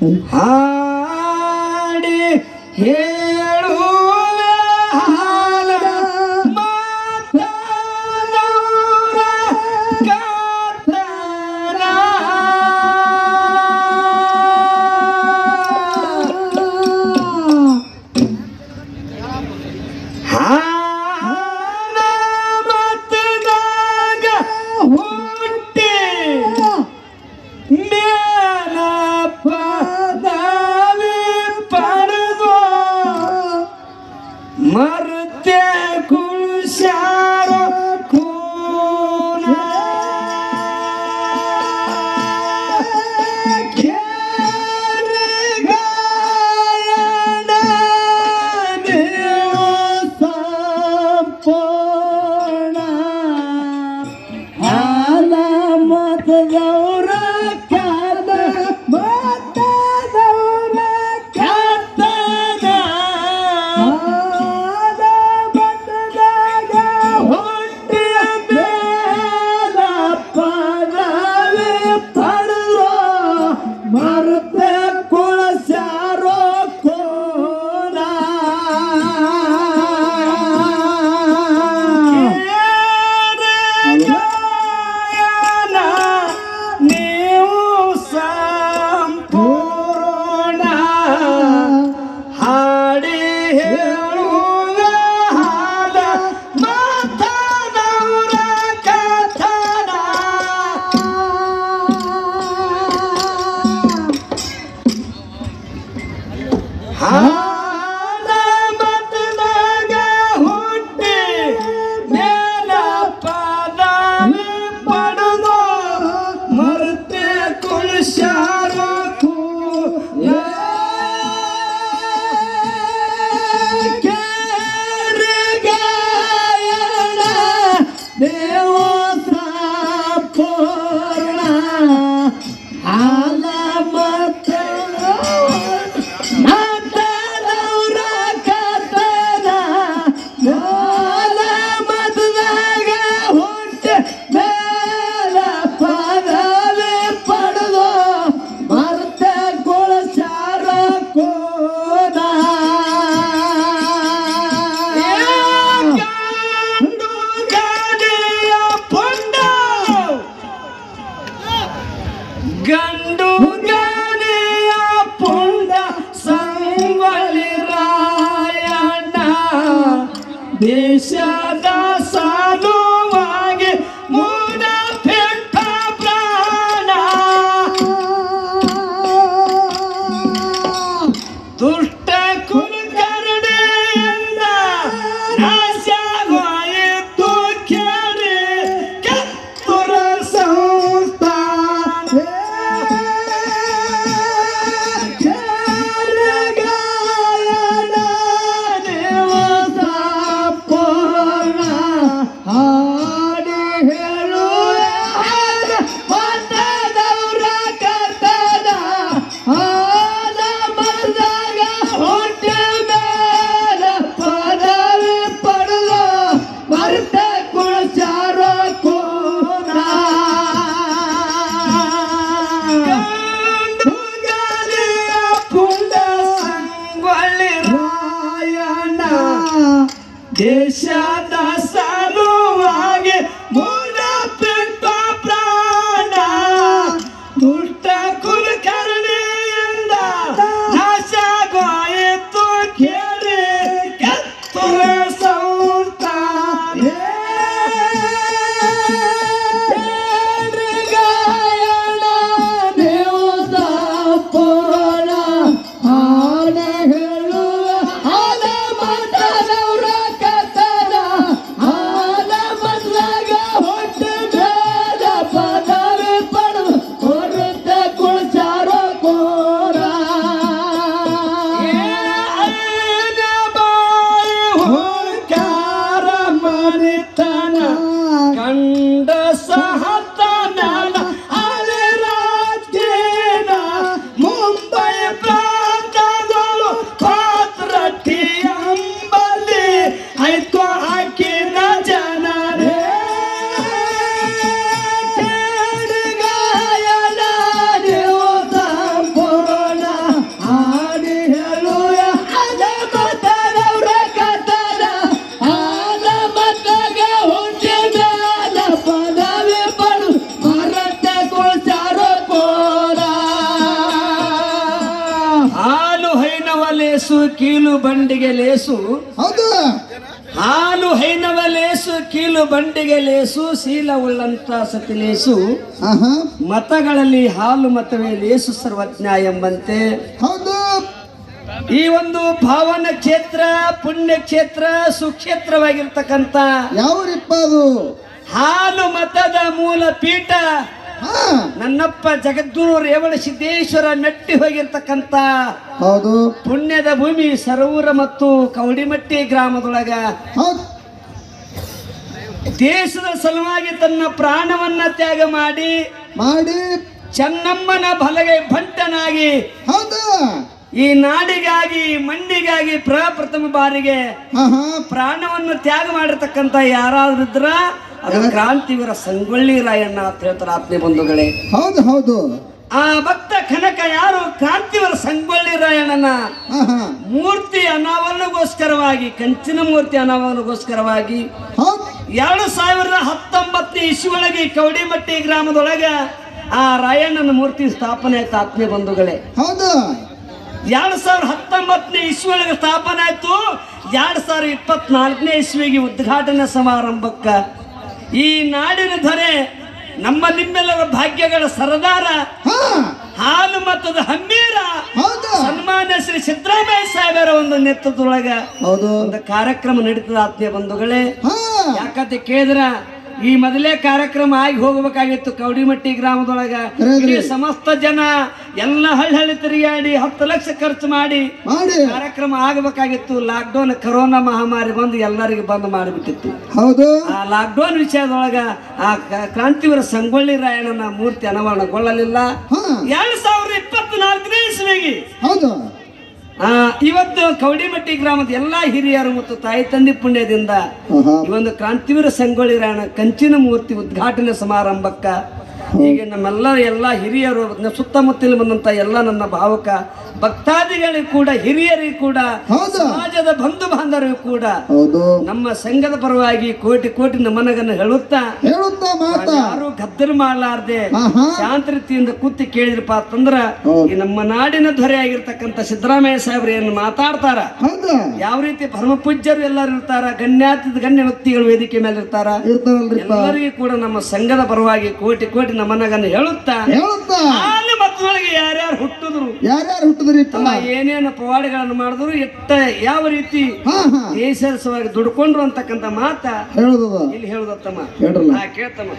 Um raio. ದೇಶದ ಸಾಧುವಾಗಿ ಮೂಡ ಪೆಟ್ಟ ಪ್ರಾಣ. ದುಷ್ಟ ಕುಲಕರ್ಣಿಯಿಂದ ಕೀಲು ಬಂಡಿಗೆ ಲೇಸು. ಹೌದು. ಹಾಲು ಹೈನವ ಲೇಸು ಕೀಲು ಬಂಡಿಗೆ ಲೇಸು ಶೀಲ ಉಳ್ಳಂತ ಸತಿ ಲೇಸು. ಮತಗಳಲ್ಲಿ ಹಾಲು ಮತವೇ ಲೇಸು ಸರ್ವಜ್ಞ ಎಂಬಂತೆ. ಹೌದು. ಈ ಒಂದು ಭಾವನ ಕ್ಷೇತ್ರ ಪುಣ್ಯ ಕ್ಷೇತ್ರ ಸುಕ್ಷೇತ್ರವಾಗಿರ್ತಕ್ಕಂಥ ಯಾವ ಅದು? ಹಾಲು ಮತದ ಮೂಲ ಪೀಠ ನನ್ನಪ್ಪ ಜಗದ್ಗುರು ರೇವಣ ಸಿದ್ದೇಶ್ವರ ಮೆಟ್ಟಿ ಹೋಗಿರ್ತಕ್ಕಂತ ಹೌದು. ಪುಣ್ಯದ ಭೂಮಿ ಸರೂರ ಮತ್ತು ಕವಡಿಮಟ್ಟಿ ಗ್ರಾಮದೊಳಗ. ದೇಶದ ಸಲುವಾಗಿ ತನ್ನ ಪ್ರಾಣವನ್ನ ತ್ಯಾಗ ಮಾಡಿ ಮಾಡಿ. ಚೆನ್ನಮ್ಮನ ಬಲಗೈ ಭಂಟನಾಗಿ ಹೌದು. ಈ ನಾಡಿಗಾಗಿ ಮಂಡಿಗಾಗಿ ಪ್ರಪ್ರಥಮ ಬಾರಿಗೆ ಪ್ರಾಣವನ್ನು ತ್ಯಾಗ ಮಾಡಿರ್ತಕ್ಕಂಥ ಯಾರಾದ್ರೂ ಇದ್ರ ಅದು ಕ್ರಾಂತಿವೀರ ಸಂಗೊಳ್ಳಿ ರಾಯಣ್ಣ ಅಂತ ಹೇಳ್ತಾರೆ ಆತ್ಮೀಯ ಬಂಧುಗಳೇ. ಹೌದು ಹೌದು. ಆ ಭಕ್ತ ಕನಕ ಯಾರು? ಕ್ರಾಂತಿವರ ಸಂಗೊಳ್ಳಿ ರಾಯಣ್ಣನ ಮೂರ್ತಿ ಅನಾವರಣಗೋಸ್ಕರವಾಗಿ ಕಂಚಿನ ಮೂರ್ತಿ ಅನಾವರಣಗೋಸ್ಕರವಾಗಿ ಎರಡು ಸಾವಿರದ ಹತ್ತೊಂಬತ್ತನೇ ಇಸ್ವಿಯೊಳಗೆ ಕೌಡಿಮಟ್ಟಿ ಗ್ರಾಮದೊಳಗ ಆ ರಾಯಣ್ಣನ ಮೂರ್ತಿ ಸ್ಥಾಪನೆ ಆಯ್ತು ಆತ್ಮೀಯ ಬಂಧುಗಳೇ. ಹೌದು. ಎರಡು ಸಾವಿರದ ಹತ್ತೊಂಬತ್ತನೇ ಇಸ್ವಿಯೊಳಗೆ ಸ್ಥಾಪನೆ ಆಯ್ತು. ಎರಡು ಸಾವಿರದ ಇಪ್ಪತ್ನಾಲ್ಕನೇ ಇಸ್ವಿಗೆ ಉದ್ಘಾಟನಾ ಸಮಾರಂಭಕ್ಕ ಈ ನಾಡಿನ ಧರೆ ನಮ್ಮ ನಿಮ್ಮೆಲ್ಲರ ಭಾಗ್ಯಗಳ ಸರದಾರ. ಹಾಲು ಮತದ ಹಮ್ಮೀರ ಸನ್ಮಾನ್ಯ ಶ್ರೀ ಸಿದ್ದರಾಮಯ್ಯ ಸಾಹೇಬರ ಒಂದು ನೇತೃತ್ವದೊಳಗ ಹೌದು. ಒಂದು ಕಾರ್ಯಕ್ರಮ ನಡೀತದ ಆತ್ಮೀಯ ಬಂಧುಗಳೇ. ಯಾಕಂತ ಕೇಳಿದ್ರ ಈ ಮೊದಲೇ ಕಾರ್ಯಕ್ರಮ ಆಗಿ ಹೋಗಬೇಕಾಗಿತ್ತು ಕೌಡಿಮಟ್ಟಿ ಗ್ರಾಮದೊಳಗ. ಇಡೀ ಸಮಸ್ತ ಜನ ಎಲ್ಲ ಹಳ್ಳಿ ಹಳ್ಳಿ ತಿರುಗಾಡಿ ಹತ್ತು ಲಕ್ಷ ಖರ್ಚು ಮಾಡಿ ಕಾರ್ಯಕ್ರಮ ಆಗಬೇಕಾಗಿತ್ತು. ಲಾಕ್ಡೌನ್ ಕರೋನಾ ಮಹಾಮಾರಿ ಬಂದು ಎಲ್ಲರಿಗೆ ಬಂದ್ ಮಾಡಿಬಿಟ್ಟಿತ್ತು. ಹೌದು. ಆ ಲಾಕ್ಡೌನ್ ವಿಷಯದೊಳಗ ಆ ಕ್ರಾಂತಿವರ ಸಂಗೊಳ್ಳಿ ರಾಯಣ್ಣನ ಮೂರ್ತಿ ಅನಾವರಣಗೊಳ್ಳಲಿಲ್ಲ. ಎರಡ್ ಸಾವಿರದ ಇಪ್ಪತ್ನಾಲ್ಕನೇ ಇಸ್ವಿಗೆ ಹೌದು. ಇವತ್ತು ಕವಡಿಮಟ್ಟಿ ಗ್ರಾಮದ ಎಲ್ಲಾ ಹಿರಿಯರು ಮತ್ತು ತಾಯಿ ತಂದೆ ಪುಣ್ಯದಿಂದ ಈ ಒಂದು ಕ್ರಾಂತಿವೀರ ಸಂಗೊಳ್ಳಿ ರಾಯಣ ಕಂಚಿನ ಮೂರ್ತಿ ಉದ್ಘಾಟನೆ ಸಮಾರಂಭಕ್ಕ ಹೀಗೆ ನಮ್ಮೆಲ್ಲ ಎಲ್ಲ ಹಿರಿಯರು ಸುತ್ತಮುತ್ತಲು ಬಂದಂತ ಎಲ್ಲ ನನ್ನ ಭಾವಕ ಭಕ್ತಾದಿಗಳಿಗೂ ಕೂಡ ಹಿರಿಯರಿಗೂ ಕೂಡ ಸಮಾಜದ ಬಂಧು ಬಾಂಧವರಿಗೂ ಕೂಡ ನಮ್ಮ ಸಂಘದ ಪರವಾಗಿ ಕೋಟಿ ಕೋಟಿ ನಮನಗನ್ನು ಹೇಳುತ್ತಾ ಯಾರು ಗದ್ದಲು ಮಾಡಲಾರ್ದೆ ಆಹಾ. ಶಾಂತ ರೀತಿಯಿಂದ ಕೂತಿ ಕೇಳಿದ್ರಪ್ಪ ಅಂತಂದ್ರ ಈ ನಮ್ಮ ನಾಡಿನ ಧ್ವರೆ ಆಗಿರ್ತಕ್ಕಂಥ ಸಿದ್ದರಾಮಯ್ಯ ಸಾಹೇಬ್ರು ಏನು ಮಾತಾಡ್ತಾರ? ಯಾವ ರೀತಿ ಪರಮ ಪೂಜ್ಯರು ಎಲ್ಲರೂ ಇರ್ತಾರ ಗಣ್ಯಾತಿ ಗಣ್ಯ ವ್ಯಕ್ತಿಗಳು ವೇದಿಕೆ ಮೇಲೆ ಇರ್ತಾರ ಎಲ್ಲರಿಗೂ ಕೂಡ ನಮ್ಮ ಸಂಘದ ಪರವಾಗಿ ಕೋಟಿ ಕೋಟಿ ನಮನಗನ್ನು ಹೇಳುತ್ತಾ? ಹೇಳುತ್ತಾ? ಹಾಲು ಮಕ್ಕಳಿಗೆ ಯಾರ್ಯಾರು ಹುಟ್ಟಿದ್ರು? ಯಾರ್ಯಾರು ಹುಟ್ಟಿದ್ರಿ ತಮ್ಮ ಏನೇನು ಪವಾಡಗಳನ್ನು ಮಾಡಿದ್ರು ಎತ್ತ ಯಾವ ರೀತಿ ದೇಶಸವಾಗಿ ದುಡ್ಕೊಂಡ್ರು ಅಂತಕ್ಕಂತ ಮಾತ ಹೇಳುದ ಇಲ್ಲಿ ಹೇಳುದತ್ತಮ್ಮ. ಹಾ ಕೇಳ್ತಮ್ಮ